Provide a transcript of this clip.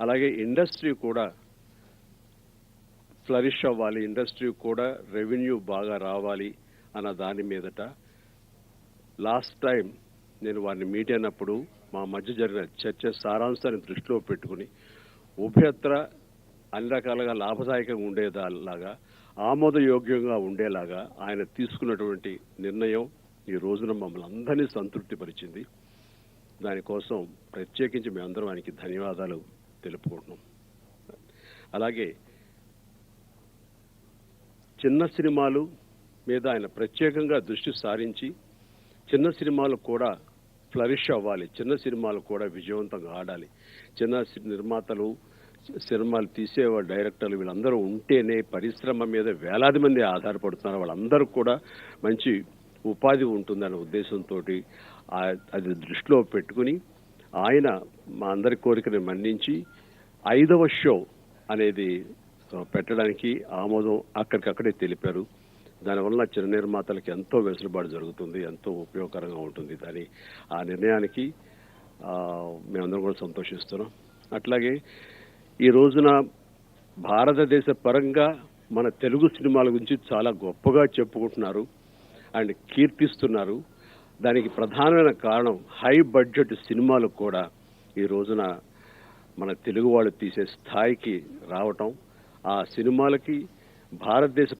అలాగే ఇండస్ట్రీ కూడా ఫ్లరిష్ అవ్వాలి ఇండస్ట్రీ కూడా రెవెన్యూ బాగా రావాలి అన్న దాని మీదట లాస్ట్ టైం నేను వారిని మీట్ అయినప్పుడు మా మధ్య జరిగిన చర్చ సారాంశాన్ని దృష్టిలో పెట్టుకుని ఉభయత్ర అన్ని రకాలుగా లాభదాయకంగా ఉండేదాలాగా ఆమోదయోగ్యంగా ఉండేలాగా ఆయన తీసుకున్నటువంటి నిర్ణయం ఈ రోజున మమ్మల్ని అందరినీ సంతృప్తిపరిచింది. దానికోసం ప్రత్యేకించి మేమందరం ఆయనకి ధన్యవాదాలు తెలుపుకుంటున్నాం. అలాగే చిన్న సినిమాలు మీద ఆయన ప్రత్యేకంగా దృష్టి సారించి చిన్న సినిమాలు కూడా ఫ్లరిష్ అవ్వాలి చిన్న సినిమాలు కూడా విజయవంతంగా ఆడాలి. చిన్న సి- నిర్మాతలు సినిమాలు తీసేవాళ్ళు డైరెక్టర్లు వీళ్ళందరూ ఉంటేనే పరిశ్రమ మీద వేలాది మంది ఆధారపడుతున్నారు. వాళ్ళందరూ కూడా మంచి ఉపాధి ఉంటుందనే ఉద్దేశంతో అది దృష్టిలో పెట్టుకుని ఆయన మా అందరి కోరికను మన్నించి ఐదవ షో అనేది పెట్టడానికి ఆమోదం అక్కడికక్కడే తెలిపారు. దానివల్ల చిన్న నిర్మాతలకు ఎంతో వెసులుబాటు జరుగుతుంది ఎంతో ఉపయోగకరంగా ఉంటుంది దాని ఆ నిర్ణయానికి మేమందరం కూడా సంతోషిస్తున్నాం. అట్లాగే ఈ రోజున భారతదేశ పరంగా మన తెలుగు సినిమాల గురించి చాలా గొప్పగా చెప్పుకుంటున్నారు అండ్ కీర్తిస్తున్నారు. దానికి ప్రధానమైన కారణం హై బడ్జెట్ సినిమాలు కూడా ఈ రోజున మన తెలుగు వాళ్ళు తీసే స్థాయికి రావటం. ఆ సినిమాలకి భారతదేశ